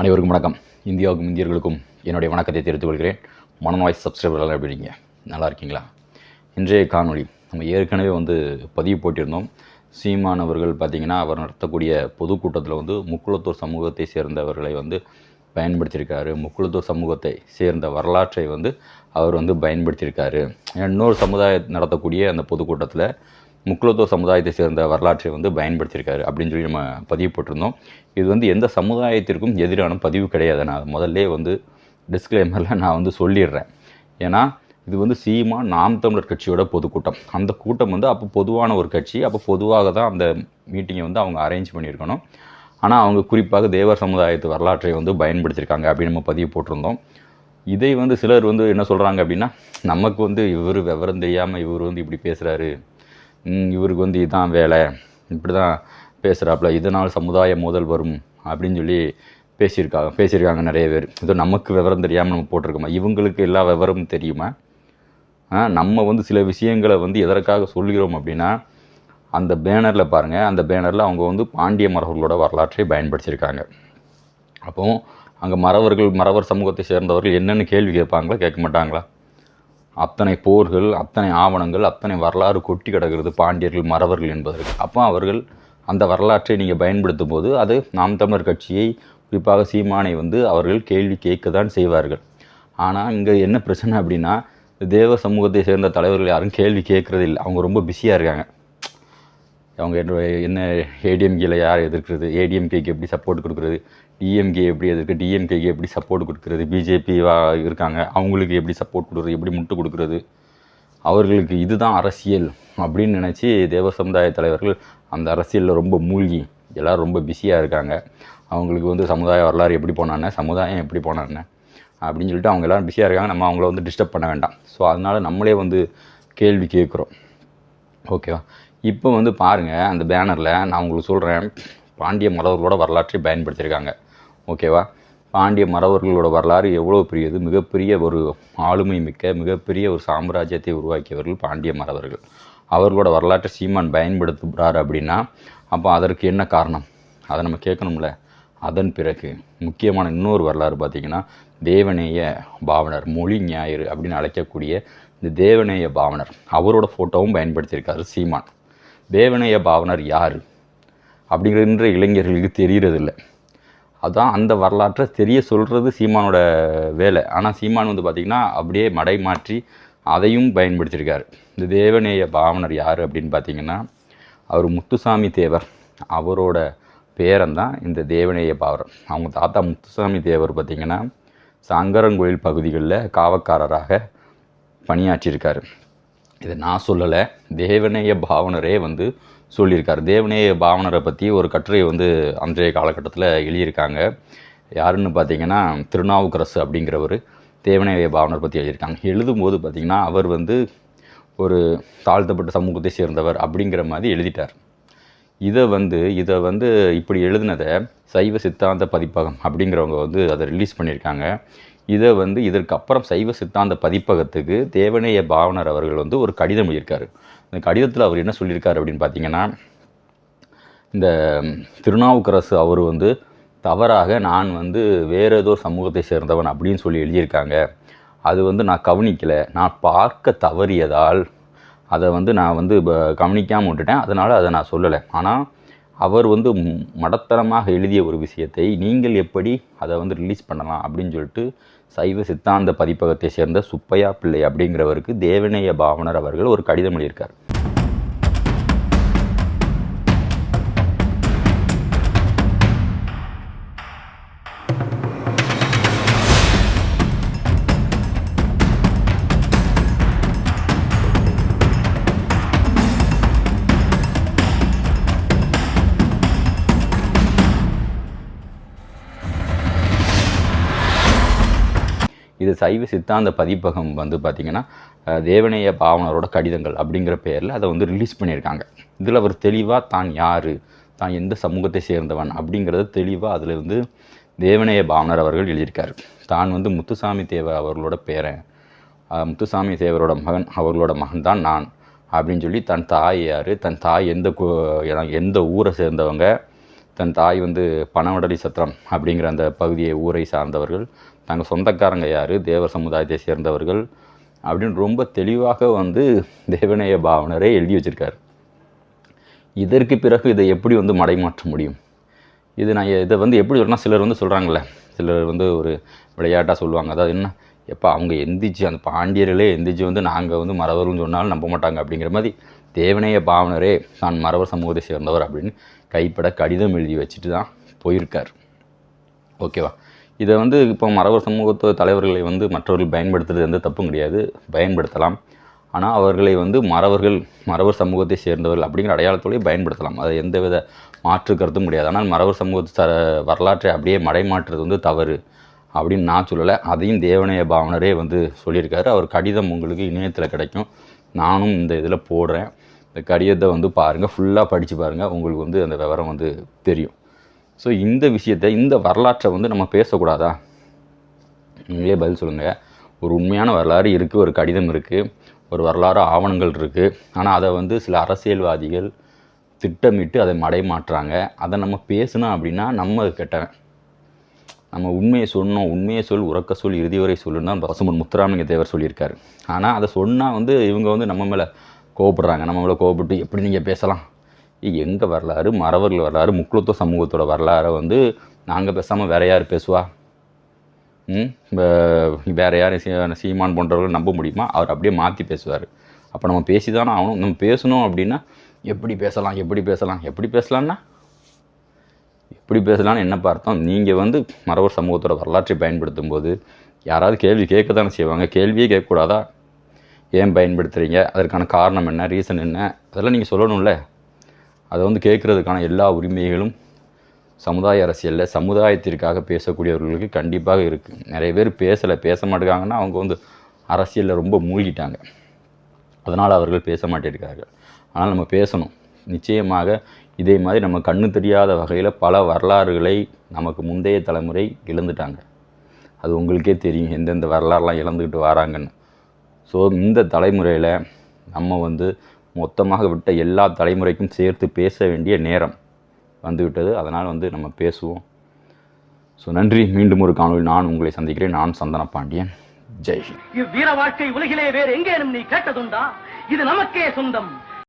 அனைவருக்கும் வணக்கம். இந்தியாவுக்கும் இந்தியர்களுக்கும் என்னுடைய வணக்கத்தை தெரிவித்துக் கொள்கிறேன். மனநோய் சப்ஸ்கிரைபர்கள் எப்படி நல்லா இருக்கீங்களா? இன்றைய காணொளி நம்ம ஏற்கனவே வந்து பதிவு போட்டிருந்தோம். சீமான் அவர்கள் பார்த்திங்கன்னா அவர் நடத்தக்கூடிய பொதுக்கூட்டத்தில் வந்து முக்குளத்தூர் சமூகத்தை சேர்ந்தவர்களை வந்து பயன்படுத்தியிருக்காரு. முக்குளத்தூர் சமூகத்தை சேர்ந்த வரலாற்றை வந்து அவர் வந்து பயன்படுத்தியிருக்காரு. இன்னொரு சமுதாயம் நடத்தக்கூடிய அந்த பொதுக்கூட்டத்தில் முக்குலத்துவ சமுதாயத்தை சேர்ந்த வரலாற்றை வந்து பயன்படுத்தியிருக்காரு அப்படின்னு சொல்லி நம்ம பதிவு போட்டிருந்தோம். இது வந்து எந்த சமுதாயத்திற்கும் எதிரான பதிவு கிடையாது. நான் முதல்ல வந்து டிஸ்க்ளைமரில் நான் வந்து சொல்லிடுறேன். ஏன்னா இது வந்து சீமா நாம் தமிழர் கட்சியோட பொதுக்கூட்டம். அந்த கூட்டம் வந்து அப்போ பொதுவான ஒரு கட்சி. அப்போ பொதுவாக தான் அந்த மீட்டிங்கை வந்து அவங்க அரேஞ்ச் பண்ணியிருக்கணும். ஆனால் அவங்க குறிப்பாக தேவர் சமுதாயத்து வரலாற்றை வந்து பயன்படுத்தியிருக்காங்க அப்படின்னு நம்ம பதிவு போட்டிருந்தோம். இதை வந்து சிலர் வந்து என்ன சொல்கிறாங்க அப்படின்னா நமக்கு வந்து இவர் விவரம் தெரியாமல் இவர் வந்து இப்படி பேசுகிறாரு இவருக்கு வந்து இதுதான் வேலை. இப்படி தான் பேசுகிறாப்புல இதனால் சமுதாய மோதல் வரும் அப்படின்னு சொல்லி பேசியிருக்காங்க பேசியிருக்காங்க நிறைய பேர். இதோ நமக்கு விவரம் தெரியாமல் நம்ம போட்டிருக்கோமா? இவங்களுக்கு எல்லா விவரமும் தெரியுமா? நம்ம வந்து சில விஷயங்களை வந்து எதற்காக சொல்கிறோம் அப்படின்னா அந்த பேனரில் பாருங்கள் அந்த பேனரில் அவங்க வந்து பாண்டிய மரபர்களோட வரலாற்றை பயன்படுத்தியிருக்காங்க. அப்போது அங்கே மறவர்கள் மறவர் சமூகத்தை சேர்ந்தவர்கள் என்னென்னு கேள்வி கேட்பாங்களா? கேட்க மாட்டாங்களா? அத்தனை போர்கள் அத்தனை ஆவணங்கள் அத்தனை வரலாறு கொட்டி கிடக்கிறது பாண்டியர்கள் மறவர்கள் என்பதற்கு. அப்போ அவர்கள் அந்த வரலாற்றை நீங்கள் பயன்படுத்தும் போது அது நாம் தமிழர் கட்சியை குறிப்பாக சீமானை வந்து அவர்கள் கேள்வி கேட்க தான் செய்வார்கள். ஆனால் இங்கே என்ன பிரச்சனை அப்படின்னா தேவ சமூகத்தை சேர்ந்த தலைவர்கள் யாரும் கேள்வி கேட்குறதில்லை. அவங்க ரொம்ப பிஸியாக இருக்காங்க. அவங்க என்ன என்ன ஏடிஎம்கேல யார் எதிர்க்கிறது? ஏடிஎம்கேக்கு எப்படி சப்போர்ட் கொடுக்குறது? டிஎம்கே எப்படி எதிர்க்கு டிஎம்கேக்கு எப்படி சப்போர்ட் கொடுக்குறது? பிஜேபி இருக்காங்க அவங்களுக்கு எப்படி சப்போர்ட் கொடுக்குறது? எப்படி முட்டு கொடுக்குறது? அவர்களுக்கு இதுதான் அரசியல் அப்படின்னு நினச்சி தேவ சமுதாய தலைவர்கள் அந்த அரசியலில் ரொம்ப மூழ்கி எல்லோரும் ரொம்ப பிஸியாக இருக்காங்க. அவங்களுக்கு வந்து சமுதாய வரலாறு எப்படி போனானே சமுதாயம் எப்படி போனானே அப்படின்னு சொல்லிட்டு அவங்க எல்லோரும் பிஸியாக இருக்காங்க. நம்ம அவங்கள வந்து டிஸ்டர்ப் பண்ண வேண்டாம். ஸோ அதனால் நம்மளே வந்து கேள்வி கேட்குறோம். ஓகேவா இப்போ வந்து பாருங்கள் அந்த பேனரில் நான் உங்களுக்கு சொல்கிறேன் பாண்டிய மறவர்களோட வரலாற்றை பயன்படுத்தியிருக்காங்க. ஓகேவா பாண்டிய மறவர்களோட வரலாறு எவ்வளோ பெரியது? மிகப்பெரிய ஒரு ஆளுமை மிக்க மிகப்பெரிய ஒரு சாம்ராஜ்யத்தை உருவாக்கியவர்கள் பாண்டிய மறவர்கள். அவர்களோட வரலாற்றை சீமான் பயன்படுத்துகிறார் அப்படின்னா அப்போ அதற்கு என்ன காரணம்? அதை நம்ம கேட்கணும்ல. அதன் பிறகு முக்கியமான இன்னொரு வரலாறு பார்த்திங்கன்னா தேவநேய பாவனர் மொழி ஞாயிறு அப்படின்னு அழைக்கக்கூடிய இந்த தேவநேய பாவனர் அவரோட ஃபோட்டோவும் பயன்படுத்தியிருக்காரு சீமான். தேவநேய பாவனர் யார்? அப்படிங்கிற இளைஞர்களுக்கு தெரியறதில்ல அதான் அந்த வரலாற்றை தெரிய சொல்கிறது சீமானோட வேலை. ஆனால் சீமான் வந்து பார்த்திங்கன்னா அப்படியே மடை மாற்றி அதையும் பயன்படுத்தியிருக்காரு. இந்த தேவநேய பாவனர் யார் அப்படின்னு பார்த்தீங்கன்னா அவர் முத்துசாமி தேவர். அவரோட பேரன் தான் இந்த தேவநேய பாவர் அவங்க தாத்தா முத்துசாமி தேவர் பார்த்திங்கன்னா சங்கரன்கோயில் பகுதிகளில் காவக்காரராக பணியாற்றியிருக்கார். இதை நான் சொல்லலை. தேவநேய பாவனரே வந்து சொல்லியிருக்காரு. தேவநேய பாவனரை பற்றி ஒரு கட்டுரை வந்து அன்றைய காலகட்டத்தில் எழுதியிருக்காங்க. யாருன்னு பார்த்தீங்கன்னா திருநாவுக்கரசு அப்படிங்கிறவர் தேவநேய பாவனர் பற்றி எழுதியிருக்காங்க. எழுதும்போது பார்த்திங்கன்னா அவர் வந்து ஒரு தாழ்த்தப்பட்ட சமூகத்தை சேர்ந்தவர் அப்படிங்கிற மாதிரி எழுதிட்டார். இதை வந்து இதை வந்து இப்படி எழுதினதை சைவ சித்தாந்த பதிப்பகம் அப்படிங்கிறவங்க வந்து அதை ரிலீஸ் பண்ணியிருக்காங்க. இதை வந்து இதற்கு அப்புறம் சைவ சித்தாந்த பதிப்பகத்துக்கு தேவநேய பாவனர் அவர்கள் வந்து ஒரு கடிதம் எழுதியிருக்காரு. இந்த கடிதத்தில் அவர் என்ன சொல்லியிருக்காரு அப்படின்னு பார்த்தீங்கன்னா இந்த திருநாவுக்கரசு அவர் வந்து தவறாக நான் வந்து வேறு ஏதோ சமூகத்தை சேர்ந்தவன் அப்படின்னு சொல்லி எழுதியிருக்காங்க. அது வந்து நான் கவனிக்கலை. நான் பார்க்க தவறியதால் அதை வந்து நான் வந்து கவனிக்காமல் விட்டுட்டேன். அதனால் அதை நான் சொல்லலை. ஆனால் அவர் வந்து மடத்தனமாக எழுதிய ஒரு விஷயத்தை நீங்கள் எப்படி அதை வந்து ரிலீஸ் பண்ணலாம் அப்படின்னு சொல்லிட்டு சைவ சித்தாந்த பதிப்பகத்தை சேர்ந்த சுப்பையா பிள்ளை அப்படிங்கிறவருக்கு தேவநேய பாவனர் அவர்கள் ஒரு கடிதம் எழுதியிருக்கார். இது சைவ சித்தாந்த பதிப்பகம் வந்து பார்த்திங்கன்னா தேவநேய பாவனரோட கடிதங்கள் அப்படிங்கிற பேரில் அதை வந்து ரிலீஸ் பண்ணியிருக்காங்க. இதில் அவர் தெளிவாக தான் யார் தான் எந்த சமூகத்தை சேர்ந்தவன் அப்படிங்கிறத தெளிவாக அதில் வந்து தேவநேய பாவனர் அவர்கள் எழுதியிருக்கார். தான் வந்து முத்துசாமி தேவ அவர்களோட பேரன் முத்துசாமி தேவரோட மகன் அவர்களோட மகன் தான் நான் அப்படின்னு சொல்லி தன் தாய் யார் தன் தாய் எந்த எந்த ஊரை சேர்ந்தவங்க தன் தாய் வந்து பனவடலி சத்திரம் அப்படிங்கிற அந்த பகுதியை ஊரை சார்ந்தவர்கள் தங்கள் சொந்தக்காரங்க யார்? தேவர் சமுதாயத்தை சேர்ந்தவர்கள். அப்படின்னு ரொம்ப தெளிவாக வந்து தேவநேய பாவனரே எழுதி வச்சிருக்காரு. இதற்கு பிறகு இதை எப்படி வந்து மடைமாற்ற முடியும்? இது நான் இதை வந்து எப்படி சொல்லணும் சிலர் வந்து சொல்கிறாங்கல்ல சிலர் வந்து ஒரு விளையாட்டாக சொல்லுவாங்க. அதாவது என்ன? எப்போ அவங்க எந்திரிச்சு அந்த பாண்டியர்களே எந்திரிச்சு வந்து நாங்கள் வந்து மறவர்னு சொன்னாலும் நம்ப மாட்டாங்க அப்படிங்கிற மாதிரி தேவனைய பாவனரே நான் மறவர் சமூகத்தை சேர்ந்தவர் அப்படின்னு கைப்பட கடிதம் எழுதி வச்சுட்டு தான் போயிருக்கார். ஓகேவா? இதை வந்து இப்போ மறவர் சமூகத்து தலைவர்களை வந்து மற்றவர்கள் பயன்படுத்துறது எந்த தப்பும் கிடையாது. பயன்படுத்தலாம். ஆனால் அவர்களை வந்து மறவர்கள் மறவர் சமூகத்தை சேர்ந்தவர்கள் அப்படிங்கிற அடையாளத்தோடய பயன்படுத்தலாம். அது எந்தவித மாற்று கருத்தும் கிடையாது. ஆனால் மறவர் சமூகத்து த வரலாற்றை அப்படியே மடைமாற்றுறது வந்து தவறு அப்படின்னு நான் சொல்லலை. அதையும் தேவனைய பாவனரே வந்து சொல்லியிருக்காரு. அவர் கடிதம் உங்களுக்கு இணையத்தில் கிடைக்கும். நானும் இந்த இதில் போடுறேன். இந்த கடிதத்தை வந்து பாருங்கள் ஃபுல்லாக படித்து பாருங்கள் உங்களுக்கு வந்து அந்த விவரம் வந்து தெரியும். ஸோ இந்த விஷயத்தை இந்த வரலாற்றை வந்து நம்ம பேசக்கூடாதா? நீங்களே பதில் சொல்லுங்கள் ஒரு உண்மையான வரலாறு இருக்குது ஒரு கடிதம் இருக்குது ஒரு வரலாறு ஆவணங்கள் இருக்குது ஆனால் அதை வந்து சில அரசியல்வாதிகள் திட்டமிட்டு அதை மடைமாற்றுறாங்க அதை நம்ம பேசினோம் அப்படின்னா நம்ம கெட்டவன் நம்ம உண்மையை சொன்னோம் உண்மையை சொல் உறக்க சொல் இறுதி வரை சொல்லுன்னு தான் பசுமன் முத்துராமலிங்க தேவர் சொல்லியிருக்காரு. ஆனால் அதை சொன்னால் வந்து இவங்க வந்து நம்ம மேலே கோவப்படுறாங்க. நம்ம மேலே கோவப்பட்டு எப்படி நீங்கள் பேசலாம்? எங்கள் வரலாறு மறவர்கள் வரலாறு முக்குளத்துவ சமூகத்தோட வரலாறை வந்து நாங்கள் பேசாமல் வேற யார் பேசுவா? ம்? வே- யார் சீமான் போன்றவர்கள் நம்ப முடியுமா? அவர் அப்படியே மாற்றி பேசுவார். அப்போ நம்ம பேசி தானே ஆகணும். நம்ம பேசணும் அப்படின்னா எப்படி பேசலாம் எப்படி பேசலாம் எப்படி பேசலான்னா எப்படி பேசலான்னு என்ன அர்த்தம் நீங்கள் வந்து மறவர் சமூகத்தோட வரலாற்றை பயன்படுத்தும் போது யாராவது கேள்வி கேட்க தானே செய்வாங்க. கேள்வியே கேட்கக்கூடாதா? ஏன் பயன்படுத்துகிறீங்க அதற்கான காரணம் என்ன? ரீசன் என்ன? அதெல்லாம் நீங்கள் சொல்லணும்ல. அதை வந்து கேட்குறதுக்கான எல்லா உரிமைகளும் சமுதாய அரசியலில் சமுதாயத்திற்காக பேசக்கூடியவர்களுக்கு கண்டிப்பாக இருக்குது நிறைய பேர் பேசலை பேச மாட்டேங்காங்கன்னா அவங்க வந்து அரசியலில் ரொம்ப மூழ்கிட்டாங்க. அதனால் அவர்கள் பேச மாட்டேங்கிறார்கள் ஆனால் நம்ம பேசணும். நிச்சயமாக இதே மாதிரி நம்ம கண்ணு தெரியாத வகையில் பல வரலாறுகளை நமக்கு முந்தைய தலைமுறை இழந்துட்டாங்க. அது உங்களுக்கே தெரியும். எந்தெந்த வரலாறுலாம் இழந்துக்கிட்டு வராங்கன்னு. ஸோ இந்த தலைமுறையில் நம்ம வந்து மொத்தமாக விட்ட எல்லா தலைமுறைக்கும் சேர்த்து பேச வேண்டிய நேரம் வந்துவிட்டது. அதனால் வந்து நம்ம பேசுவோம். ஸோ நன்றி. மீண்டும் ஒரு காணொலி நான் உங்களை சந்திக்கிறேன். நான் சந்தன பாண்டியன். ஜெய் இவ்வீர வாழ்க்கை உலகிலே வேறு எங்கேனும் நீ கேட்டதுண்டா? இது நமக்கே சொந்தம்.